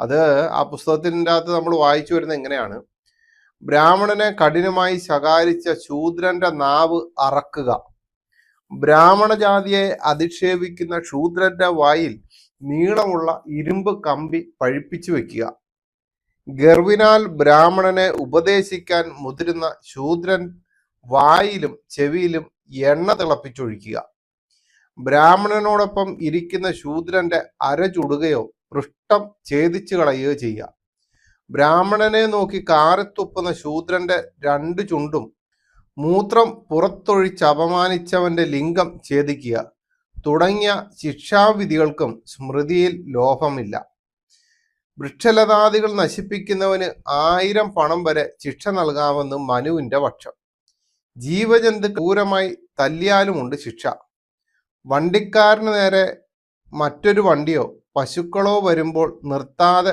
അത് ആ പുസ്തകത്തിന്റെ അകത്ത് നമ്മൾ വായിച്ചു വരുന്നത് എങ്ങനെയാണ്? ബ്രാഹ്മണനെ കഠിനമായി ശകാരിച്ച ശൂദ്രന്റെ നാവ് അറക്കുക. ബ്രാഹ്മണ ജാതിയെ അധിക്ഷേപിക്കുന്ന ശൂദ്രന്റെ വായിൽ നീളമുള്ള ഇരുമ്പ് കമ്പി പഴിപ്പിച്ചു വെക്കുക. ഗർവിനാൽ ബ്രാഹ്മണനെ ഉപദേശിക്കാൻ മുതിരുന്ന ശൂദ്രൻ വായിലും ചെവിയിലും എണ്ണ തിളപ്പിച്ചൊഴിക്കുക. ബ്രാഹ്മണനോടൊപ്പം ഇരിക്കുന്ന ശൂദ്രന്റെ അര ചുടുകയോ പൃഷ്ഠം ഛേദിച്ചു കളയുകയോ ചെയ്യുക. ബ്രാഹ്മണനെ നോക്കി കാറിത്തുപ്പുന്ന ശൂദ്രന്റെ രണ്ട് ചുണ്ടും മൂത്രം പുറത്തൊഴിച്ച് അപമാനിച്ചവന്റെ ലിംഗം ഛേദിക്കുക തുടങ്ങിയ ശിക്ഷാവിധികൾക്കും സ്മൃതിയിൽ ലോഭമില്ല. വൃക്ഷലതാദികൾ നശിപ്പിക്കുന്നവന് ആയിരം പണം വരെ ശിക്ഷ നൽകാമെന്ന് മനുവിന്റെ പക്ഷം. ജീവജന്തു ക്രൂരമായി തല്ലിയാലുമുണ്ട് ശിക്ഷ. വണ്ടിക്കാരന് നേരെ മറ്റൊരു വണ്ടിയോ പശുക്കളോ വരുമ്പോൾ നിർത്താതെ